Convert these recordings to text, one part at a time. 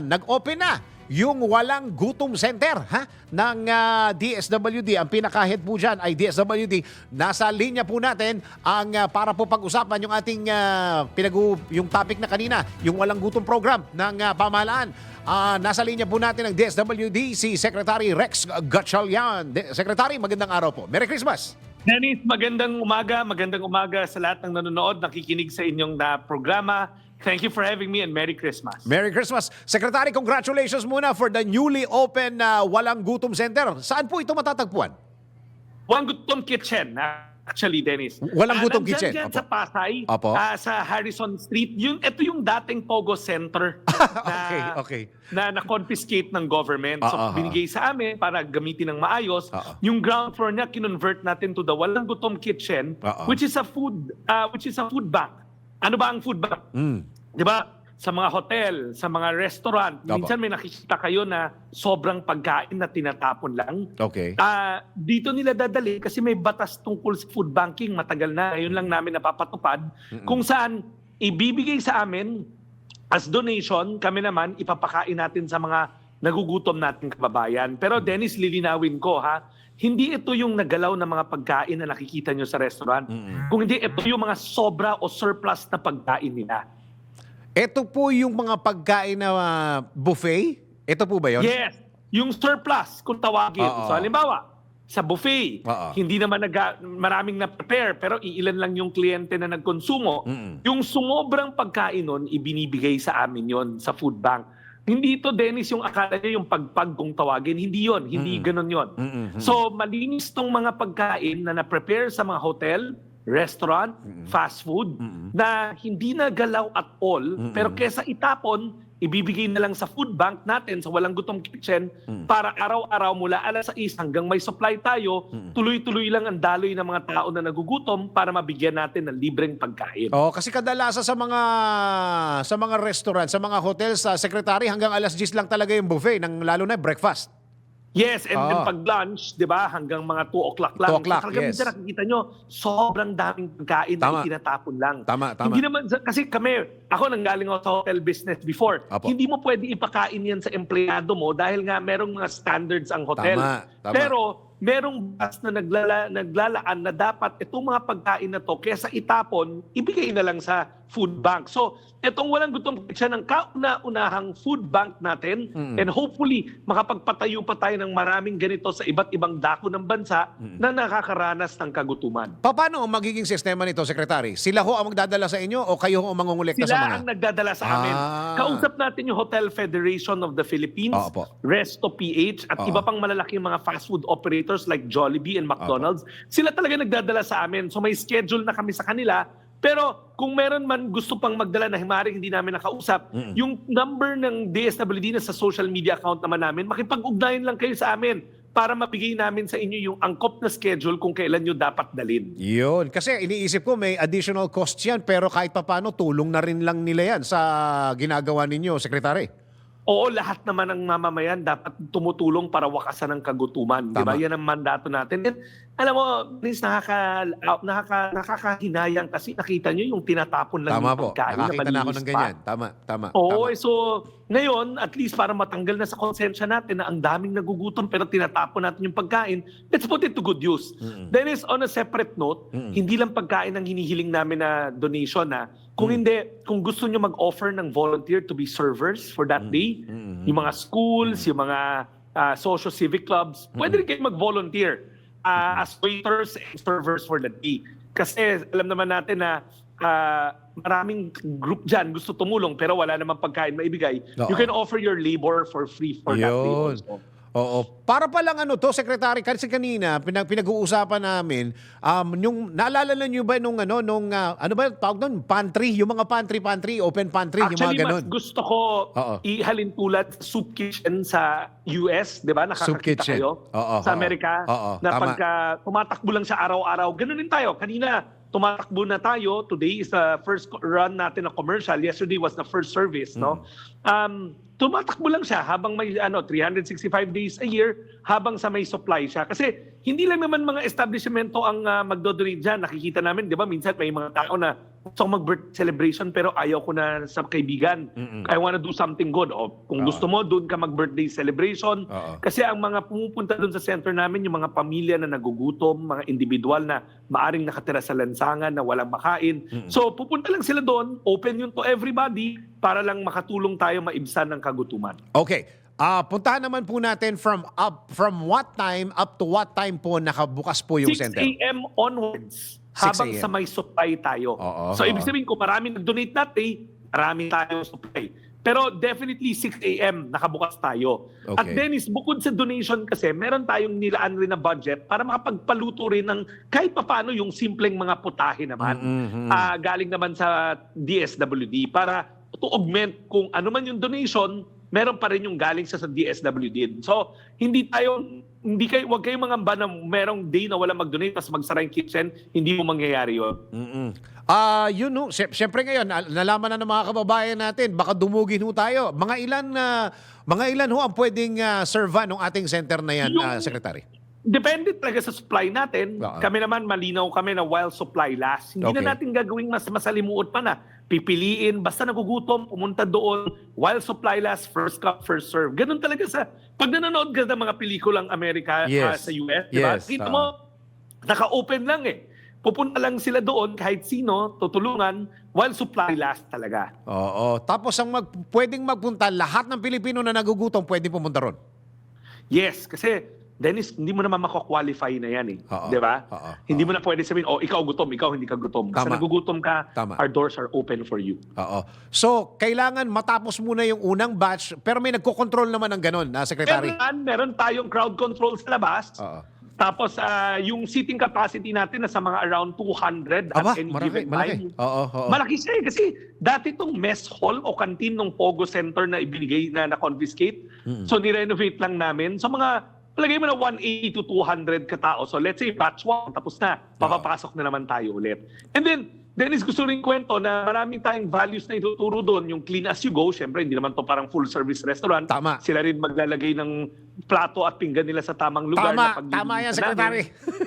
nag-open na yung walang gutom center ha ng ah, DSWD. Ang pinaka-head po dyan ay DSWD. Nasa linya po natin ang ah, para po pag-usapan yung ating ah, pinag yung topic na kanina, yung walang gutom program ng ah, pamahalaan. Ah, nasa linya po natin ng DSWD si Secretary Rex Gatchalian. Secretary, magandang araw po. Merry Christmas! Dennis, magandang umaga. Magandang umaga sa lahat ng nanonood, nakikinig sa inyong na programa. Thank you for having me and Merry Christmas. Merry Christmas. Secretary, congratulations muna for the newly open na Walang Gutom Center. Saan po ito matatagpuan? One Gutom Kitchen, ah, actually, Dennis. Walang Ah, Gutom Kitchen. dyan Opo. sa Pasay, Opo. ah, sa Harrison Street. Yung, ito yung dating Pogo Center Okay, okay. na na-confiscate ng government. So, Ah, ah, ah. binigay sa amin para gamitin ng maayos. Ah, ah. Yung ground floor niya, kinonvert natin to the Walang Gutom Kitchen, Ah, ah. which is a food ah, which is a food bank. Ano ba ang food bank? Mm. Di ba? Sa mga hotel, sa mga restaurant, Opo. minsan may nakikita kayo na sobrang pagkain na tinatapon lang. Okay. Ah, dito nila dadali kasi may batas tungkol sa food banking matagal na. Ngayon lang namin napapatupad kung saan ibibigay sa amin as donation, kami naman ipapakain natin sa mga nagugutom nating kababayan. Pero Dennis, lilinawin ko ha, hindi ito yung nagalaw na mga pagkain na nakikita nyo sa restaurant. Mm-mm. Kung hindi, ito yung mga sobra o surplus na pagkain nila. Ito po yung mga pagkain na ah, buffet? Ito po ba yun? Yes, yung surplus kung tawagin. Oo. So halimbawa, sa buffet, Oo. hindi naman nag maraming na-prepare pero iilan lang yung kliyente na nagkonsumo. Mm-mm. Yung sumobrang pagkain nun, ibinibigay sa amin yon sa food bank. Hindi ito, Dennis, yung akala niya yung pagpag kung tawagin. Hindi yon hindi Mm. ganon yon Mm-mm. So, malinis tong mga pagkain na na-prepare sa mga hotel, restaurant, fast food, Mm-mm. na hindi na galaw at all, Mm-mm. pero kesa itapon, ibibigay na lang sa food bank natin sa Walang Gutom Kitchen para araw-araw mula alas 6 hanggang may supply tayo, tuloy-tuloy lang ang daloy ng mga tao na nagugutom para mabigyan natin ng libreng pagkain. Oh, kasi kadalasan sa mga sa mga restaurant, sa mga hotel, sa secretary hanggang alas 10 lang talaga yung buffet, ng lalo na breakfast. Yes, and then Ah. pag lunch, 'di ba, hanggang mga 2 o'clock lang. 2 o'clock, Talaga yes. minsan nakikita nyo, sobrang daming pagkain Tama. na itinatapon lang. Tama, tama. Hindi naman, kasi kami, ako nanggaling ako sa hotel business before. Apo. Hindi mo pwede ipakain yan sa empleyado mo dahil nga merong mga standards ang hotel. Tama, tama. Pero merong bus na naglala, naglalaan na dapat itong mga pagkain na to, kesa itapon, ibigay na lang sa food bank. So, itong walang gutom siya ng kauna-unahang food bank natin and hopefully makapagpatayo pa tayo ng maraming ganito sa iba't ibang dako ng bansa na nakakaranas ng kagutuman. Pa- Paano ang magiging sistema nito, secretary? Sila ho ang magdadala sa inyo o kayo ho ang mangungulekta sa Sila mga? ang nagdadala sa amin. Ah. Kausap natin yung Hotel Federation of the Philippines, Oo po. Resto PH, at Oo. iba pang malalaking mga fast food operators like Jollibee and McDonald's. Sila talaga nagdadala sa amin. So may schedule na kami sa kanila. Pero kung meron man gusto pang magdala na himaring hindi namin nakausap, yung number ng DSWD na sa social media account naman namin, makipag-ugnayan lang kayo sa amin para mabigay namin sa inyo yung angkop na schedule kung kailan nyo dapat dalin. Yun. Kasi iniisip ko may additional cost yan pero kahit papano tulong na rin lang nila yan sa ginagawa ninyo, secretary. Oo, lahat naman ng mamamayan dapat tumutulong para wakasan ng kagutuman. Di ba? Tama. Yan ang mandato natin. And, alam mo, Vince, nakaka, ah, nakaka, nakakahinayang kasi nakita nyo yung tinatapon lang Tama yung po. pagkain Nakakita na ako malinis ng pa. ganyan. Tama, tama. Oo, tama. eh, so ngayon, at least para matanggal na sa konsensya natin na ang daming nagugutom pero tinatapon natin yung pagkain, let's put it to good use. Dennis, on a separate note, hindi lang pagkain ang hinihiling namin na donation na kung hindi, kung gusto nyo mag-offer ng volunteer to be servers for that day, yung mga schools, yung mga ah, socio-civic clubs, pwede rin kayo mag-volunteer ah, as waiters and servers for the day. Kasi alam naman natin na ah, maraming group dyan gusto tumulong pero wala namang pagkain maibigay. Oo. You can offer your labor for free for that day Yun. also. Oo. Para pa lang ano to, Secretary, kasi kanina pinag pinag-uusapan namin, um, yung naalala na niyo ba nung ano nung ah, ano ba tawag doon, pantry, yung mga pantry pantry, open pantry, yung Actually, mga mas ganun. gusto ko Oo. ihalin tulad soup kitchen sa US, di ba? Soup Nakakakita kitchen. kayo Oo, sa oo. Amerika. Oo, na tama. pagka tumatakbo lang siya araw-araw, ganun din tayo. Kanina, tumatakbo na tayo. Today is the first run natin na commercial. Yesterday was the first service, no? Mm. Um, tumatakbo lang siya habang may ano 365 days a year habang sa may supply siya. Kasi hindi lang naman mga establishmento ang uh, magdodonate dyan. Nakikita namin, di ba, minsan may mga tao na gusto ko mag-birthday celebration pero ayaw ko na sa kaibigan. I wanna do something good. O, kung Oo. gusto mo, doon ka mag-birthday celebration. Oo. Kasi ang mga pumupunta doon sa center namin, yung mga pamilya na nagugutom, mga individual na maaring nakatira sa lansangan na walang makain. So pupunta lang sila doon, open yun to everybody para lang makatulong tayo maibsan ng kagutuman. Okay. Ah, puntahan naman po natin from up from what time up to what time po nakabukas po yung 6 center. a.m. onwards 6 habang sa may supply tayo. Oo, so oo. ibig sabihin kung marami nag-donate natin, marami tayong supply. Pero definitely 6 a.m. nakabukas tayo. At Okay. Dennis, bukod sa donation kasi, meron tayong nilaan rin na budget para makapagpaluto rin ng kahit papano yung simpleng mga putahe naman. Mhm. Ah, galing naman sa DSWD para to augment kung ano man yung donation, meron pa rin yung galing sa, sa DSWD. So, hindi tayo hindi kayo wag kayong mangamba na merong day na wala mag-donate tapos magsara yung kitchen, hindi mo mangyayari 'yon. Mm-mm. Ah, yun no. Sy- Siyempre ngayon, al- nalaman na ng mga kababayan natin, baka dumugin ho tayo. Mga ilan na mga ilan ho ang pwedeng uh, serva ng ating center na yan, Yung- ah, secretary? Depende talaga sa supply natin. Oo. Kami naman malinaw kami na while supply lasts. Hindi Okay. na natin gagawing mas masalimuot pa na. Pipiliin, basta nagugutom, pumunta doon. While supply lasts, first come, first serve. Ganun talaga sa... Pag nanonood ka ng mga pelikulang Amerika ah, Yes. sa US? Yes, Kita oo. mo, naka-open lang eh. Pupunta lang sila doon, kahit sino, tutulungan, while supply lasts talaga. Oo. Tapos ang mag, pwedeng magpunta, lahat ng Pilipino na nagugutom pwedeng pumunta ron. Yes, kasi Dennis, hindi mo naman mako-qualify na yan eh. Oo. Di ba? Oo. Hindi mo na pwede sabihin, oh, ikaw gutom, ikaw hindi ka gutom. Kasi Tama. nagugutom ka, Tama. our doors are open for you. Oo. So, kailangan matapos muna yung unang batch, pero may nagko-control naman ng ganun, na secretary. Meron, meron tayong crowd control sa labas. Oo. Tapos ah, yung seating capacity natin nasa mga around 200 Aba, at any malaki, given malaki. time. Oo, oo. Malaki siya eh, kasi dati itong mess hall o canteen ng Pogo Center na ibinigay na na-confiscate. So nirenovate lang namin. So mga, palagay mo na 180 to 200 katao. So let's say batch 1, tapos na. Papapasok na naman tayo ulit. And then, Dennis, gusto rin kwento na maraming tayong values na ituturo doon. Yung clean as you go, syempre hindi naman to parang full service restaurant. Tama. Sila rin maglalagay ng plato at pinggan nila sa tamang lugar. Tama, na tama yan, secretary.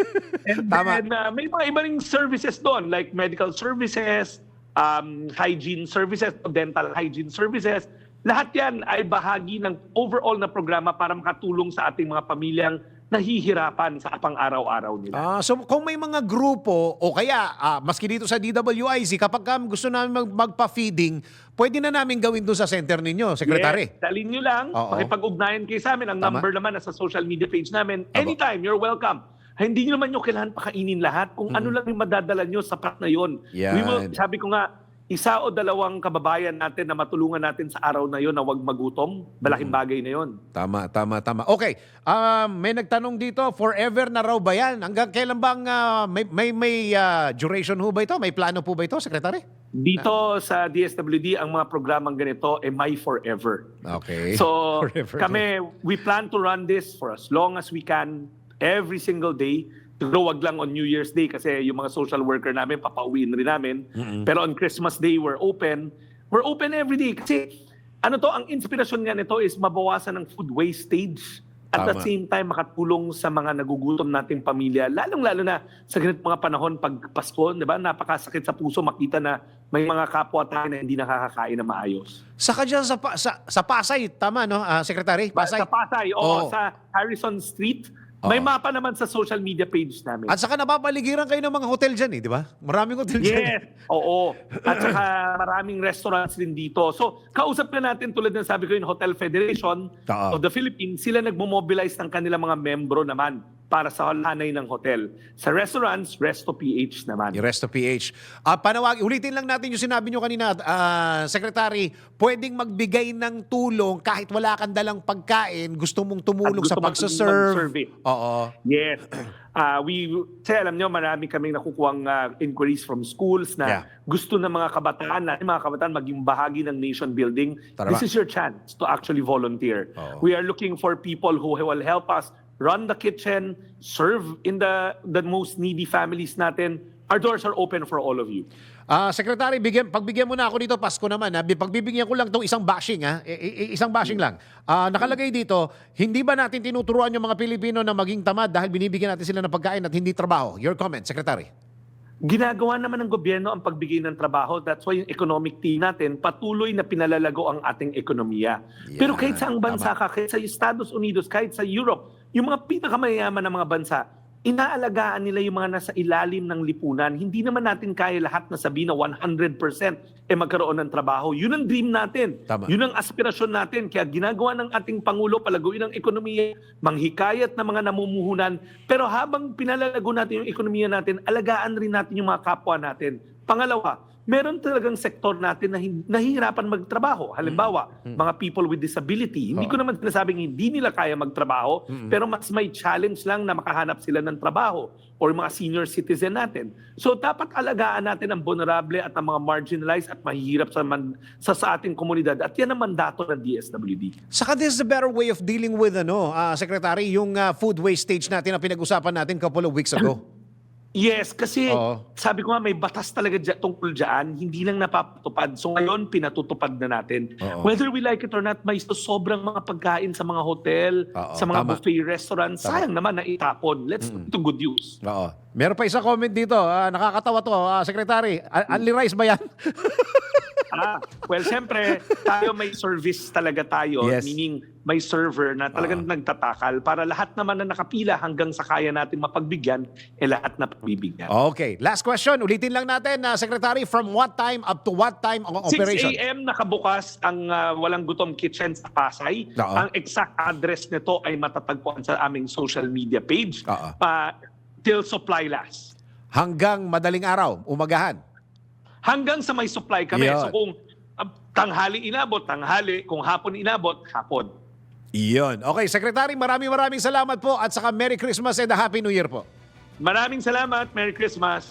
And Tama. then, uh, may mga iba ring services doon, like medical services, um, hygiene services, dental hygiene services. Lahat yan ay bahagi ng overall na programa para makatulong sa ating mga pamilyang nahihirapan sa pang-araw-araw nila. Ah, so kung may mga grupo o kaya ah, maski dito sa DWIZ kapag ka gusto namin mag- magpa-feeding, pwede na namin gawin doon sa center ninyo, secretary. Yes, dalhin nyo lang, Oo. makipag-ugnayan kayo sa amin. Ang Tama. number naman nasa social media page namin. Anytime, you're welcome. Hindi nyo naman nyo kailangan pakainin lahat. Kung ano lang yung madadala nyo, sapat na yon. Yan. We will, sabi ko nga, isa o dalawang kababayan natin na matulungan natin sa araw na yon na wag magutom, malaking bagay na yon. Tama, tama, tama. Okay, ah, may nagtanong dito, forever na raw ba yan? Hanggang kailan bang ah, may, may, may ah, duration ho ba ito? May plano po ba ito, secretary? Dito sa DSWD, ang mga programang ganito ay my forever. Okay. So Forever. kami, we plan to run this for as long as we can, every single day. Siguro wag lang on New Year's Day kasi yung mga social worker namin, papauwiin rin namin. Pero on Christmas Day, we're open. We're open every day kasi ano to, ang inspirasyon nga nito is mabawasan ng food wastage. At the Tama. same time, makatulong sa mga nagugutom nating pamilya. Lalong-lalo na sa ganit mga panahon pag Pasko, di ba? Napakasakit sa puso makita na may mga kapwa tayo na hindi nakakakain na maayos. Saka dyan sa, pa- sa, sa Pasay, tama no, ah, secretary? Pasay. Sa Pasay, Oo. o sa Harrison Street. May mapa naman sa social media page namin. At saka napapaligiran kayo ng mga hotel dyan eh, di ba? Maraming hotel dyan. Yes, oo. At saka maraming restaurants din dito. So, kausap na natin tulad ng sabi ko yung Hotel Federation Oo. of the Philippines, sila nagmo-mobilize ng kanilang mga membro naman para sa hanay ng hotel. Sa restaurants, Resto PH naman. Yung Resto PH. Ah, panawag, ulitin lang natin yung sinabi nyo kanina, ah, Secretary, pwedeng magbigay ng tulong kahit wala kang dalang pagkain, gusto mong tumulong sa gusto mong pagsaserve. eh. Oo. Yes. Ah, we kasi alam nyo, marami kaming nakukuhang ah, inquiries from schools na Yeah. gusto ng mga kabataan na mga kabataan maging bahagi ng nation building. Tama. This is your chance to actually volunteer. Oo. We are looking for people who will help us run the kitchen, serve in the the most needy families natin. Our doors are open for all of you. Ah, Secretary, bigyan, pagbigyan mo na ako dito, Pasko naman. Ha? Pagbibigyan ko lang itong isang bashing. Ha? I- i- isang bashing lang. Ah, nakalagay dito, hindi ba natin tinuturuan yung mga Pilipino na maging tamad dahil binibigyan natin sila ng pagkain at hindi trabaho? Your comment, Secretary. ginagawa naman ng gobyerno ang pagbigay ng trabaho. That's why yung economic team natin patuloy na pinalalago ang ating ekonomiya. Pero Yan, kahit sa ang bansa ka, kahit sa Estados Unidos, kahit sa Europe, yung mga pinakamayaman na mga bansa, inaalagaan nila yung mga nasa ilalim ng lipunan. Hindi naman natin kaya lahat na sabihin na 100% eh magkaroon ng trabaho. Yun ang dream natin. Tama. Yun ang aspirasyon natin. Kaya ginagawa ng ating Pangulo, palaguin ang ekonomiya, manghikayat ng mga namumuhunan. Pero habang pinalalago natin yung ekonomiya natin, alagaan rin natin yung mga kapwa natin. Pangalawa, meron talagang sektor natin na nahihirapan magtrabaho. Halimbawa, mga people with disability. Hindi Oo. ko naman sinasabing hindi nila kaya magtrabaho, pero mas may challenge lang na makahanap sila ng trabaho or mga senior citizen natin. So dapat alagaan natin ang vulnerable at ang mga marginalized at mahihirap sa, man, sa, sa ating komunidad. At yan ang mandato ng DSWD. Saka this is a better way of dealing with ano, ah, Secretary, yung ah, food wastage natin na pinag-usapan natin couple of weeks ago. Yes, kasi Oo. sabi ko nga may batas talaga dya, tungkol dyan, hindi lang napapatupad. So ngayon, pinatutupad na natin. Oo. Whether we like it or not, may sobrang mga pagkain sa mga hotel, Oo, sa mga tama. buffet restaurants. Tama. Sayang naman na itapon. Let's put to good use. Oo. Meron pa isang comment dito, ah, nakakatawa to, ah, Secretary. A- Only rice ba yan? ah, well, siyempre, tayo may service talaga tayo, Yes. meaning may server na talagang nagtatakal para lahat naman na nakapila hanggang sa kaya natin mapagbigyan, eh lahat na pagbibigyan. Okay. Last question. Ulitin lang natin, ah, Secretary, from what time up to what time ang 6 operation? a.m. nakabukas ang ah, Walang Gutom Kitchen sa Pasay. Oo. Ang exact address nito ay matatagpuan sa aming social media page. Oo. Ah, till supply last. Hanggang madaling araw, umagahan. Hanggang sa may supply kami. Yun. So kung ah, tanghali inabot, tanghali. Kung hapon inabot, hapon. Iyon. Okay, Secretary, maraming maraming salamat po at saka Merry Christmas and a Happy New Year po. Maraming salamat. Merry Christmas.